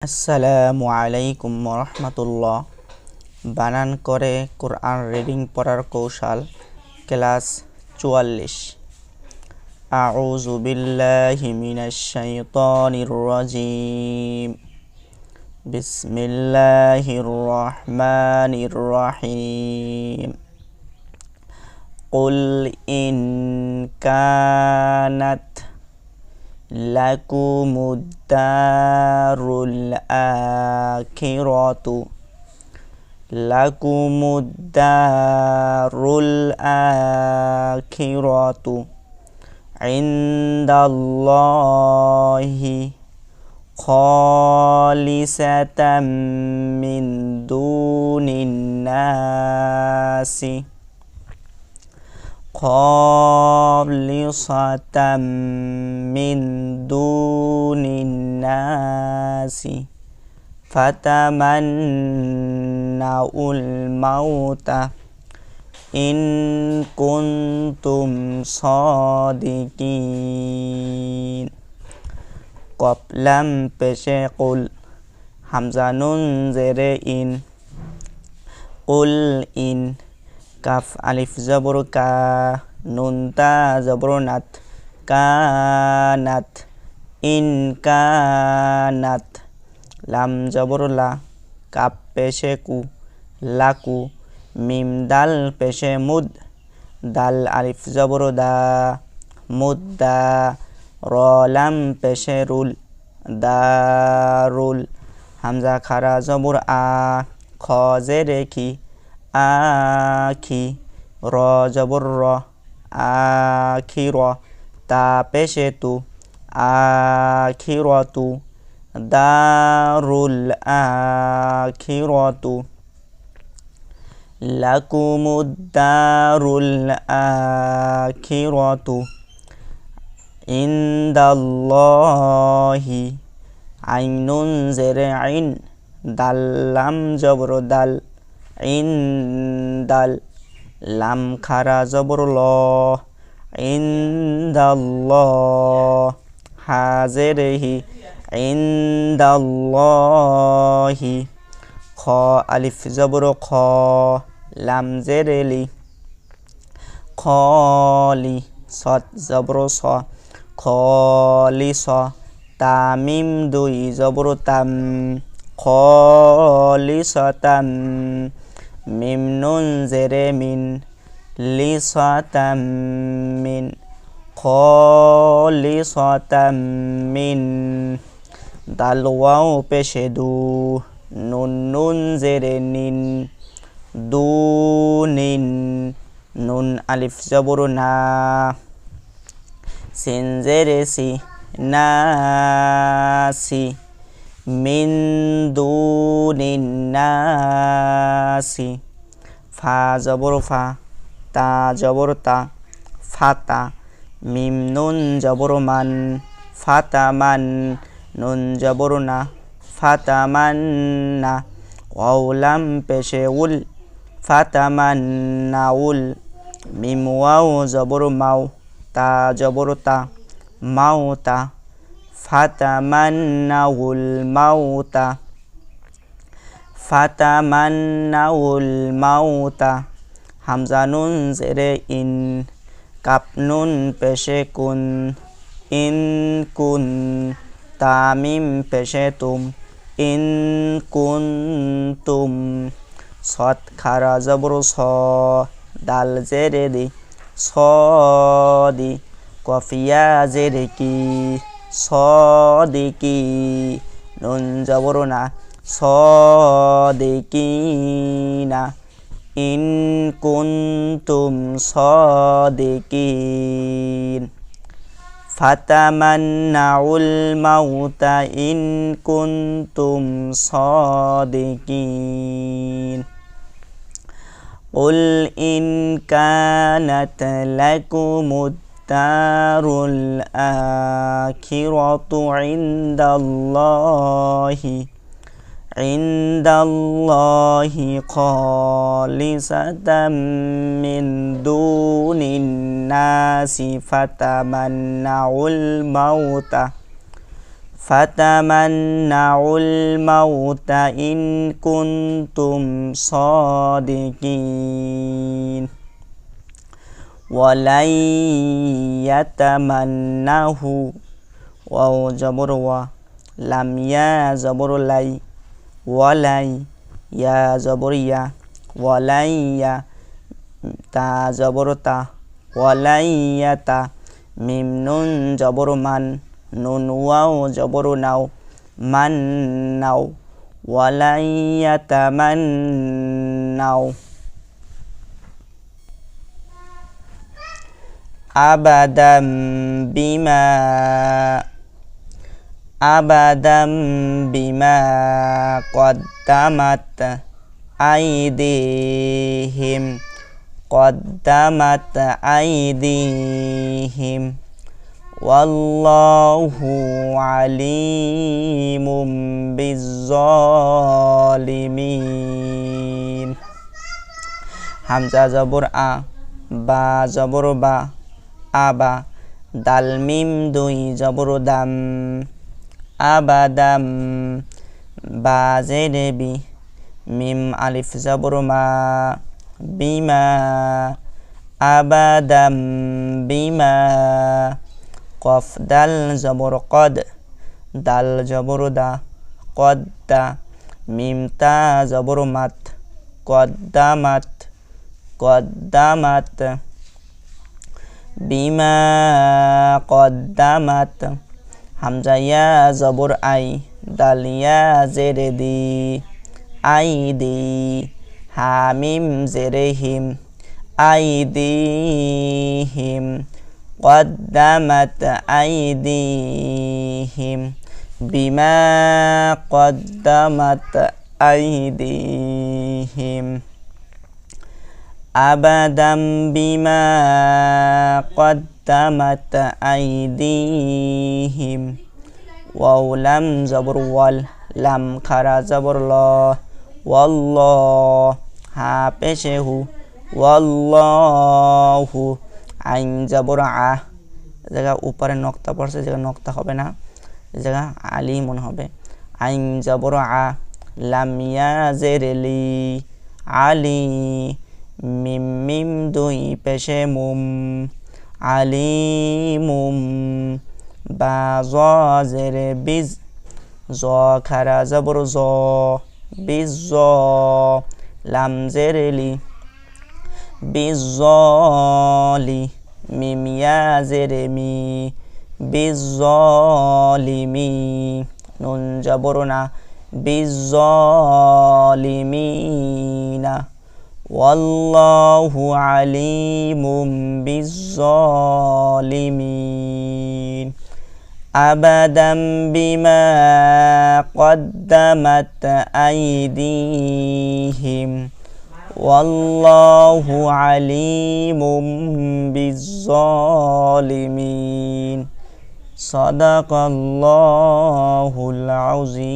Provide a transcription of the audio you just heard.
আসসালামু আলাইকুম রহমতুল্লাহ বানান করে কোরআন রিডিং পড়ার কৌশল ক্লাস চুয়াল্লিশ আউযু বিল্লাহি মিনাশ শাইতানির রাজিম বিসমিল্লাহির রহমানির রহিম قل إن كانت لكم الدار الآخرة. لكم الدار الآخرة. عند الله خالصة من دون الناس. خالصة من دون الناس فتمنوا الموت إن كنتم صادقين. قبل لم پیش قل حمزة نون إن قل إن কাফ আলিফ জবর কা, নুন তা জবর নাত কানাত ইন কানাত লাম জবর লা, কাপ পেশে কু লাকু মিম দাল পেশে মুদ, দাল আলিফ জবর দা, মুদ দা, র লাম পেশে রুল দারুল হামজা খারা জবর আ, খ জেরে কি আখি র জবর র আখি র তা পেশে তু আখি র তু দারুল আখিরতু লাকুমুদ্দারুল আখিরতু ইন্দাল্লাহি আইনুন জেরে আইন দাল্লাম জবর দাল ইন্দাল লাম খারা জবর ল ইন্দাল্লাহ হাজেরেহি ইন্দাল্লাহি খ আলিফ জবর খ লাম জেরেলি খলি জবর স খলি স তামিম দুই জবর তাম খলি তাম মিম নুন জেরে মিন লি তাম মিন খলিসতাম মিন দাল পেশে দু নুন নুন জেরে নিন দু নিন, নুন আলিফ জবর না। সিন জেরে সি নাসি মিন দুনিন নাসি ফা জবর ফা, তা জবর তা, ফাতা, মিম নুন জবর মান ফাতামান নুন জবর না ফাতামান না ওয়াউলাম পেশে উল ফাতামান না উল, মিম ওয়াও জবর মাও, তা জবর তা, মাও তা। না উল মাও তা হামজা নুন জেরে ইন কাপনুন পেশে কুন, ইন কুন, তামিম পেশে তুম, ইন কুন তুম। সৎ খারা জবর স, দাল জেরে দি, স দি, কফিয়া জেরে কি। স দি কি নুন জবর না স দি কি না ইন কুন্তুম সাদিকিন ফাতামান্নাউল মাউতা ইন কুন্তুম সাদিকিন قل إن كانت لكم الدار الآخرة عند الله. عند الله خالصة من دون الناس فتمنعوا الموت. فتمنعوا الموت إن كنتم صادقين. ওয়ালাই ইয়াতামান্নাহু ওয়াও জবর ওয়া লাম ইয়া জবর লাই ওয়ালাই ইয়া জবর ইয়া ওয়ালাই ইয়া তা জবর তা ওয়ালাই ইয়া তা মিম নুন জবর মান নুন ওয়াও জবর নাও মান নাও ওয়ালাই أبدا بما أبدا بما قدمت أيديهم قدمت أيديهم. والله عليم بالظالمين. حمزة زبر أ با زبر با. আবা, দাল, মিম, দুই, জবর, দাম আবাদাম বা জেরে মিম, আলিফ, জবর বিমা আবাদাম বিমা, কফ, দাল, জবর, কদ, দাল, জবর, দা কদ্দা মিমতা জবর, মাত কদ্দামাত কদ্দামাত বিমা কদ্দামাত হামজা ইয়া জবর আই দালিয়া জেরে দি আই দি হামিম জেরেহিম আইদিহিম قدمت أيديهم بما قدمت أيديهم আবাদাম বিমা কদ্দামাত আইদিহিম। ওয়াও লাম জবর ওয়াল, লাম খারা জবর ল। ওয়াল হা পেশে হু। ওয়াল্লাহু, আইন জবর আ। জায়গা উপরে নক্তা পড়ছে জায়গা নক্তা হবে না। জায়গা আলি মনে হবে। আইন জবর আ লামিয়া জেরেলি আলী। মিম মিম দুই পেশে মুম আলি মুম বা জ, জেরে, বিজ। জ, খারা যাবর জ, বিজ, জ। লাম জেরেলি বিজলি মিমিয়া জেরেমি বিজলিমি নুন জবরনা বিজলিমিনা والله عليم بالظالمين. أبدا بما قدمت أيديهم. والله عليم بالظالمين. صدق الله العظيم.